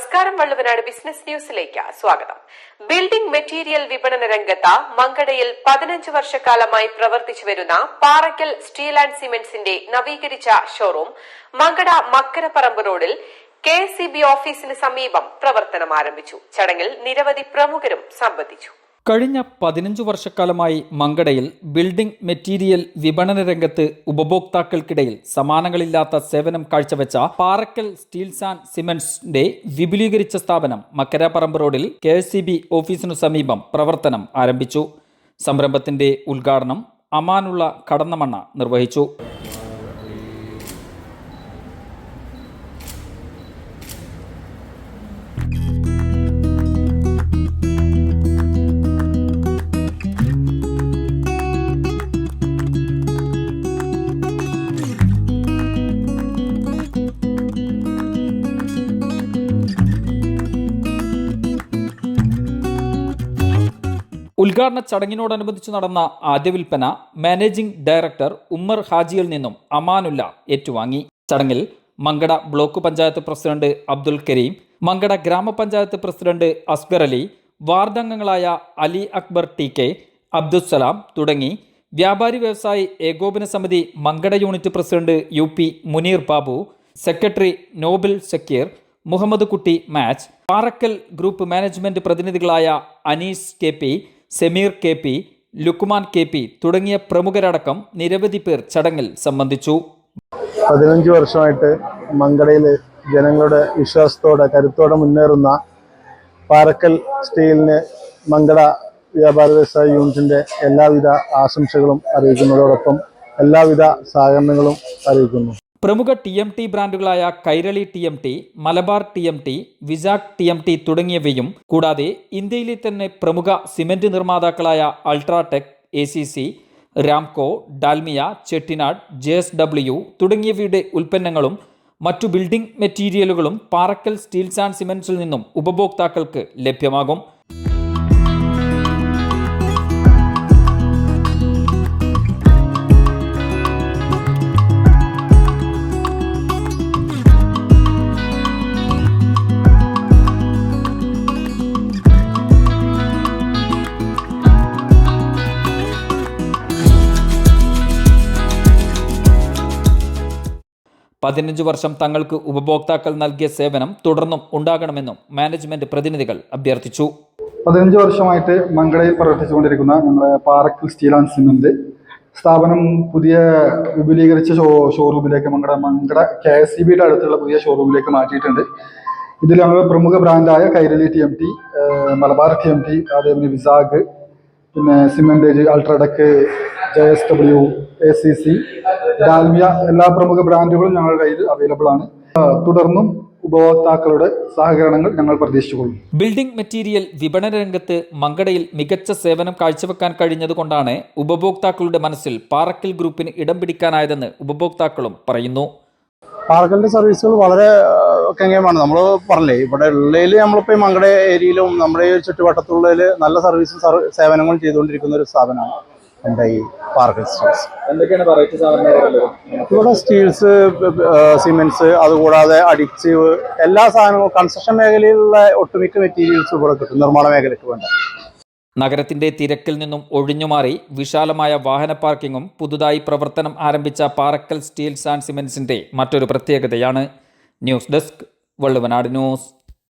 നമസ്കാരം വള്ളുവനാട് ബിസിനസ് ന്യൂസിലേക്ക് സ്വാഗതം. ബിൽഡിംഗ് മെറ്റീരിയൽ വിപണന രംഗത്ത് മങ്കടയിൽ പതിനഞ്ച് വർഷക്കാലമായി പ്രവർത്തിച്ചു വരുന്ന പാറയ്ക്കൽ സ്റ്റീൽ ആൻഡ് സിമെന്റ്സിന്റെ നവീകരിച്ച ഷോറൂം മങ്കട മക്കരപ്പറമ്പ് റോഡിൽ കെ സി ബി ഓഫീസിന് സമീപം പ്രവർത്തനം ആരംഭിച്ചു ചടങ്ങിൽ നിരവധി പ്രമുഖരും സംബന്ധിച്ചു. കഴിഞ്ഞ പതിനഞ്ചു വർഷക്കാലമായി മങ്കടയിൽ ബിൽഡിംഗ് മെറ്റീരിയൽ വിപണന രംഗത്ത് ഉപഭോക്താക്കൾക്കിടയിൽ സമാനങ്ങളില്ലാത്ത സേവനം കാഴ്ചവെച്ച പാറക്കൽ സ്റ്റീൽസ് ആൻഡ് സിമെന്റ്സിന്റെ വിപുലീകരിച്ച സ്ഥാപനം മക്കരാപ്പറമ്പ് റോഡിൽ കെ ഓഫീസിനു സമീപം പ്രവർത്തനം ആരംഭിച്ചു. സംരംഭത്തിന്റെ ഉദ്ഘാടനം അമാനുള്ള കടന്നമണ്ണ നിർവഹിച്ചു. ഉദ്ഘാടന ചടങ്ങിനോടനുബന്ധിച്ച് നടന്ന ആദ്യ വിൽപ്പന മാനേജിംഗ് ഡയറക്ടർ ഉമ്മർ ഹാജിയിൽ നിന്നും അമാനുല്ല ഏറ്റുവാങ്ങി. ചടങ്ങിൽ മങ്കട ബ്ലോക്ക് പഞ്ചായത്ത് പ്രസിഡന്റ് അബ്ദുൽ കരീം മങ്കട ഗ്രാമപഞ്ചായത്ത് പ്രസിഡന്റ് അസ്ഗർ അലി വാർഡംഗങ്ങളായ അലി അക്ബർ ടി കെ അബ്ദുസലാം തുടങ്ങി. വ്യാപാരി വ്യവസായി ഏകോപന സമിതി Mankada unit president U P Muneer Babu secretary Noble Sakeer Muhammad Kutty match Parakkal group management പ്രതിനിധികളായ Anees K P Sameer K P Lukman K P തുടങ്ങിയ പ്രമുഖരടക്കം നിരവധി പേർ ചടങ്ങിൽ സംബന്ധിച്ചു. പതിനഞ്ച് വർഷമായിട്ട് മങ്കടയിൽ ജനങ്ങളുടെ വിശ്വാസത്തോടെ കരുത്തോടെ മുന്നേറുന്ന പാറക്കൽ സ്റ്റീലിന് മങ്കട വ്യാപാര വ്യവസായ യൂണിറ്റിന്റെ എല്ലാവിധ ആശംസകളും അറിയിക്കുന്നതോടൊപ്പം എല്ലാവിധ സഹകരണങ്ങളും അറിയിക്കുന്നു. പ്രമുഖ T M T ബ്രാൻഡുകളായ Kairali T M T Malabar T M T Vizag T M T തുടങ്ങിയവയും കൂടാതെ ഇന്ത്യയിലെ തന്നെ പ്രമുഖ cement നിർമ്മാതാക്കളായ UltraTech A C C Ramco Dalmia Chettinad J S W തുടങ്ങിയവയുടെ ഉൽപ്പന്നങ്ങളും മറ്റു ബിൽഡിംഗ് മെറ്റീരിയലുകളും പാറക്കൽ സ്റ്റീൽസ് ആൻഡ് സിമന്റ്സിൽ നിന്നും ഉപഭോക്താക്കൾക്ക് ലഭ്യമാകും. പതിനഞ്ച് വർഷം തങ്ങൾക്ക് ഉപഭോക്താക്കൾ നൽകിയ സേവനം തുടർന്നും ഉണ്ടാകണമെന്നും മാനേജ്മെന്റ് പ്രതിനിധികൾ അഭ്യർത്ഥിച്ചു. പതിനഞ്ച് വർഷമായിട്ട് മംഗളയിൽ പ്രവർത്തിച്ചുകൊണ്ടിരിക്കുന്ന നമ്മുടെ പാറക്കൽ സ്റ്റീൽ ആൻഡ് സിമെന്റ് സ്ഥാപനം പുതിയ വിപുലീകരിച്ച show ഷോറൂമിലേക്ക് Mankada Mankada K S C ബിയുടെ അടുത്തുള്ള പുതിയ ഷോറൂമിലേക്ക് മാറ്റിയിട്ടുണ്ട്. ഇതിൽ ഞങ്ങൾ പ്രമുഖ ബ്രാൻഡായ Kairali T M T Malabar T M T അതേപോലെ വിസാഗ് പിന്നെ സിമെന്റേജ് UltraTech J S W A C C Dalmia എല്ലാ പ്രമുഖ ബ്രാൻഡുകളും ഞങ്ങളുടെ കയ്യിൽ അവൈലബിൾ ആണ്. തുടർന്നും ഉപഭോക്താക്കളുടെ സഹകരണങ്ങൾ ഞങ്ങൾ പ്രതീക്ഷിച്ചുകൊള്ളും. ബിൽഡിംഗ് മെറ്റീരിയൽ വിപണന രംഗത്ത് മങ്കടയിൽ മികച്ച സേവനം കാഴ്ചവെക്കാൻ കഴിഞ്ഞതുകൊണ്ടാണ് ഉപഭോക്താക്കളുടെ മനസ്സിൽ പാറക്കൽ ഗ്രൂപ്പിന് ഇടം പിടിക്കാനായതെന്ന് ഉപഭോക്താക്കളും പറയുന്നു. പാറക്കലിന്റെ സർവീസുകൾ വളരെ കെങ്കേമാണ് നമ്മൾ പറഞ്ഞില്ലേ ഇവിടെ ഉള്ളതിൽ നമ്മളിപ്പോൾ ഈ മങ്കട ഏരിയയിലും നമ്മുടെ ചുറ്റുവട്ടത്തുള്ളതിൽ നല്ല സർവീസും സർവ- സേവനങ്ങളും ചെയ്തുകൊണ്ടിരിക്കുന്ന ഒരു സ്ഥാപനമാണ്. നമ്മുടെ ഈ പാർക്കൽ സ്റ്റീൽസ് എന്തൊക്കെയാണ് വെറൈറ്റി സാധനങ്ങൾ ഇവിടെ സ്റ്റീൽസ് സിമെന്റ്സ് അതുകൂടാതെ അഡിക്റ്റീവ് എല്ലാ സാധനങ്ങളും കൺസ്ട്രക്ഷൻ മേഖലയിലുള്ള ഒട്ടുമിക്ക മെറ്റീരിയൽസ് ഇവിടെ കിട്ടും നിർമ്മാണ മേഖലയ്ക്ക് വേണ്ട. നഗരത്തിന്റെ തിരക്കിൽ നിന്നും ഒഴിഞ്ഞുമാറി വിശാലമായ വാഹന പാർക്കിങ്ങും പുതുതായി പ്രവർത്തനം ആരംഭിച്ച പാറക്കൽ സ്റ്റീൽസ് ആൻഡ് സിമെന്റ്സിന്റെ മറ്റൊരു പ്രത്യേകതയാണ്. News desk Valluvanad news.